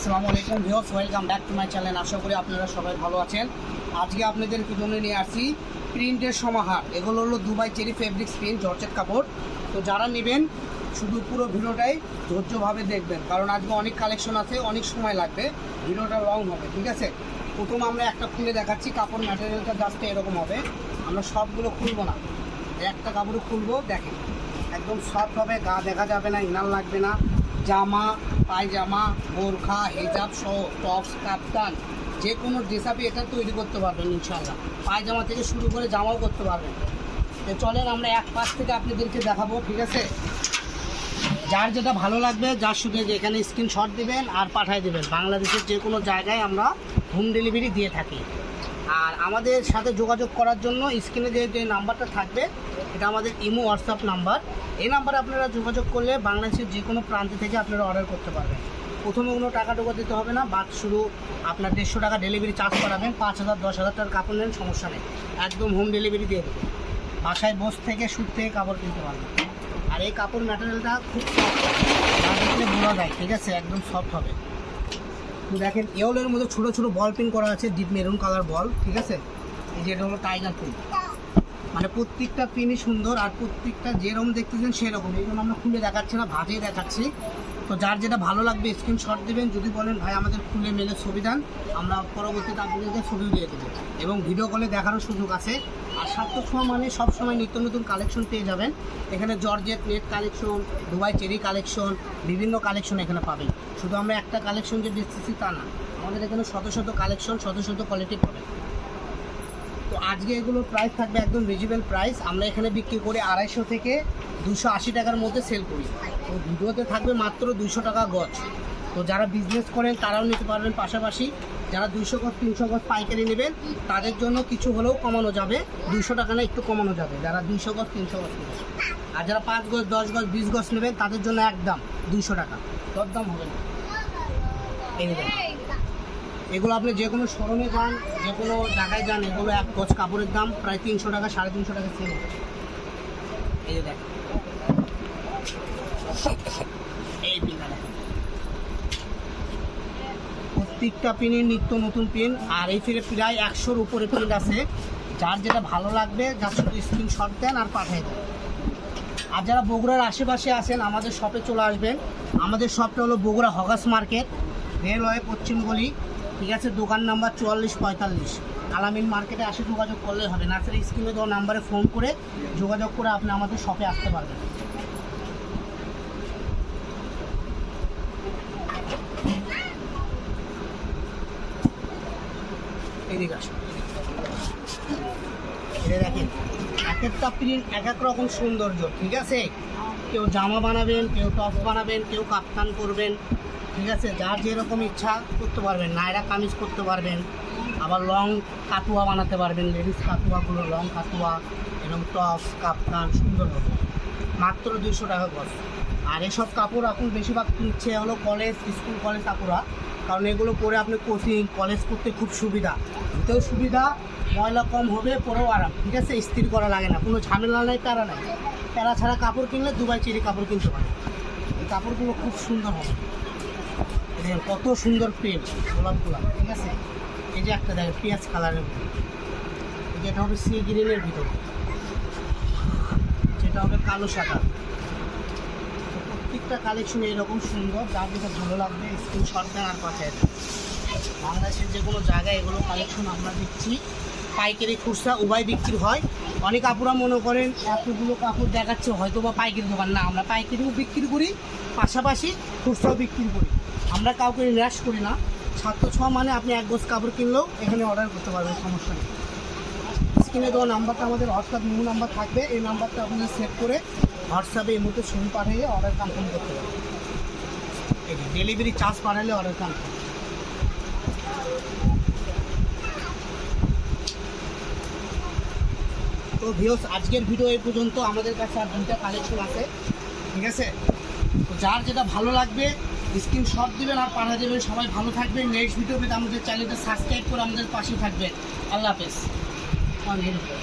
আসসালামু আলাইকুম viewers, welcome back to my channel. আশা করি আপনারা সবাই ভালো আছেন। আজকে আপনাদের জন্য নিয়ে আসি প্রিন্টের সমাহার। এগুলো হলো Dubai cherry fabrics print, georgette কাপড়। তো যারা নেবেন, শুধু পুরো ভিডিওটাই ধৈর্যভাবে দেখবেন। কারণ আজকে অনেক কালেকশন আছে, অনেক সময় লাগবে, ভিডিওটা লং হবে, ঠিক আছে? প্রথম আমরা একটা খুলে দেখাচ্ছি, কাপড় ম্যাটেরিয়ালটা জাস্ট এরকম হবে। আমরা সবগুলো খুলবো না। একটা কাপড় খুলবো, দেখেন। একদম সফট হবে, গা দেখা যাবে না ইনার লাগবে না। জামা, পায়জামা, বোরখা, হেজাব সহ টপস কাপ্তান যে কোনো ড্রেস আপনি এটা তৈরি করতে পারবেন ইনশাল্লাহ পায়জামা থেকে শুরু করে জামাও করতে পারবেন। তো চলেন আমরা এক পাশ থেকে আপনাদেরকে দেখাবো, ঠিক আছে? যার যেটা ভালো লাগবে, যার শুধু এখানে স্ক্রিনশট দিবেন আর পাঠিয়ে দেবেন। বাংলাদেশের যে কোনো জায়গায় আমরা হোম ডেলিভারি দিয়ে থাকি। আর আমাদের সাথে যোগাযোগ করার জন্য স্ক্রিনে যে যে নাম্বারটা থাকবে এটা আমাদের ইমো হোয়াটসঅ্যাপ নাম্বার। এই নাম্বারে আপনারা যোগাযোগ করলে বাংলাদেশের যে কোনো প্রান্ত থেকে আপনারা অর্ডার করতে পারবেন। প্রথমে কোনো টাকা টোকা দিতে হবে না, বাদ শুরু আপনার দেড়শো টাকা ডেলিভারি চার্জ করাবেন, পাঁচ হাজার, দশ হাজার টাকার কাপড় নেন, সমস্যা নেই। একদম হোম ডেলিভারি দিয়ে দেবেন। বাসায় বস থেকে সুদ থেকে কাপড় কিনতে পারবেন। আর এই কাপড় ম্যাটেরিয়ালটা খুব সফট বোঝা যায়, ঠিক আছে? একদম সফট হবে। তো দেখেন, এওলের মধ্যে ছোটো ছোটো বল পিন করা আছে ডিপ মেরুন কালার বল ঠিক আছে? এই যে এটা হলো টাইগার পিন মানে প্রত্যেকটা পিনই সুন্দর আর প্রত্যেকটা যেরকম দেখতেছেন সেরকম। এই আমরা খুলে দেখাচ্ছি না ভাজেই দেখাচ্ছি। তো যার যেটা ভালো লাগবে স্ক্রিনশট দেবেন। যদি বলেন, ভাই, আমাদের খুলে মেলে ছবি দেন, আমরা পরবর্তীতে আপনাদেরকে ছবি দিয়ে দেবো। এবং ভিডিও কলে দেখানোর সুযোগ আছে। আর সাতটার সময় মানে সবসময় নিত্য নতুন কালেকশন পেয়ে যাবেন। এখানে georgette net collection Dubai cherry collection বিভিন্ন কালেকশন এখানে পাবেন। শুধু আমরা একটা কালেকশন যে দিচ্ছি তা না, আমাদের এখানে শত শত কালেকশন শত শত কোয়ালিটি পাবেন তো আজকে এগুলোর প্রাইস থাকবে একদম রিজনেবল প্রাইস আমরা এখানে বিক্রি করি আড়াইশো থেকে দুশো আশি টাকার মধ্যে সেল করি। তো ভিডিওতে থাকবে মাত্র দুশো টাকা গজ। তো যারা বিজনেস করেন, তারাও নিতে পারবেন। পাশাপাশি যারা দুইশো গজ, তিনশো গজ পাইকারি নেবেন, তাদের জন্য কিছু হলেও কমানো যাবে। দুইশো টাকা না, একটু কমানো যাবে। যারা দুইশো গজ, তিনশো গজ আর যারা পাঁচ গজ, দশ গজ, বিশ গজ নেবেন, তাদের জন্য একদম দুইশো টাকা। দরদাম হবে না। এই। এগুলো আপনি যে কোনো শোরুমে যান, যে কোনো জায়গায় যান, এগুলো এক গজ কাপড়ের দাম প্রায় তিনশো টাকা, সাড়ে তিনশো টাকা সেল এই যে এই পিনটা প্রত্যেকটা পিনের নিত্য নতুন পিন, আর এই ফিরে প্রায় একশোর উপরে প্রিন্ট আছে। যার যেটা ভালো লাগবে, যার শুধু স্ক্রিনশট দেন আর পাঠিয়ে দেন। আর যারা বগুড়ার আশেপাশে আছেন, আমাদের শপে চলে আসবেন। আমাদের শপটা হলো বগুড়া হগাস মার্কেট, রেলওয়ে পশ্চিম গলি। ঠিক আছে? দোকান নাম্বার চুয়াল্লিশ পঁয়তাল্লিশ। আলামিন মার্কেটে আসে যোগাযোগ করলে হবে। নার্সারি স্ক্রিনে দেওয়া নাম্বারে ফোন করে যোগাযোগ করে আপনি আমাদের শপে আসতে পারবেন। এদিকে আসুন। দেখেন এক একটা প্রিন্ট এক এক রকম সৌন্দর্য, ঠিক আছে? কেউ জামা বানাবেন, কেউ টপ বানাবেন, কেউ কাপ্তান করবেন, ঠিক আছে? যার যেরকম ইচ্ছা করতে পারবেন, নায়রা কামিজ করতে পারবেন, আবার লং কাতুয়া বানাতে পারবেন লেডিস কাতুয়াগুলো, লং কাতুয়া এবং টপস, কাপ্তান, সুন্দর হবে। মাত্র দুশো টাকা গজ আর এসব কাপড় এখন বেশিরভাগ কিনছে হলো কলেজ স্কুল কলেজ কাপড়া কারণ এগুলো পরে আপনি কোচিং কলেজ করতে খুব সুবিধা। এতেও সুবিধা, ময়লা কম হবে, পরেও আরাম, ঠিক আছে? স্থির করা লাগে না, কোনো ঝামেলা নাই, তারা নাই। তারা ছাড়া কাপড় কিনলে দুবাই চেরি কাপড় কিনতে পারে। এই কাপড়গুলো খুব সুন্দর হবে। দেখেন, কত সুন্দর প্রিন্ট, গোলাপগুলা, ঠিক আছে? এই যে একটা দেখেন, পেঁয়াজ কালারের এই যে এটা হবে সি গ্রিনের ভিতরে। যেটা হবে কালো তো প্রত্যেকটা কালেকশন এরকম সুন্দর, যার যেটা ভালো লাগবে স্ক্রিনশট দেন আর পাঠিয়ে বাংলাদেশের যে কোনো জায়গায় এগুলো কালেকশন আমরা দিচ্ছি, পাইকারি খুচরা উভয় বিক্রি হয়। অনেক আপুরা মনে করেন এতগুলো কাপড় দেখাচ্ছে হয়তো বা পাইকারি দোকান। না, আমরা পাইকারিও বিক্রি করি, পাশাপাশি খুচরাও বিক্রি করি। আমরা কাউকে নিরাশ করি না। ছাত্র ছ মানে আপনি এক গোছ কাপড় কিনলেও এখানে অর্ডার করতে পারবেন, সমস্যা নেই। স্ক্রিনে দেওয়া নাম্বারটা আমাদের হোয়াটসঅ্যাপ নিউ নাম্বার থাকবে। এই নাম্বারটা আপনারা সেভ করে হোয়াটসঅ্যাপে এই মুহূর্তে ছবি পাঠিয়ে অর্ডার কনফার্ম করতে পারবেন ডেলিভারি চার্জ পাঠালে অর্ডার কনফার্ম তো ভিওস আজকের ভিডিও এই পর্যন্ত। আমাদের কাছে আর দুইটা কালেকশন আছে, ঠিক আছে? তো যার যেটা ভালো লাগবে স্ক্রিন স্ক্রিনশট দেবেন আর পাঠা দেবেন। সবাই ভালো থাকবেন। নেক্সট ভিডিও পেতে আমাদের চ্যানেলটা সাবস্ক্রাইব করে আমাদের পাশে থাকবেন। আল্লাহ হাফেজ।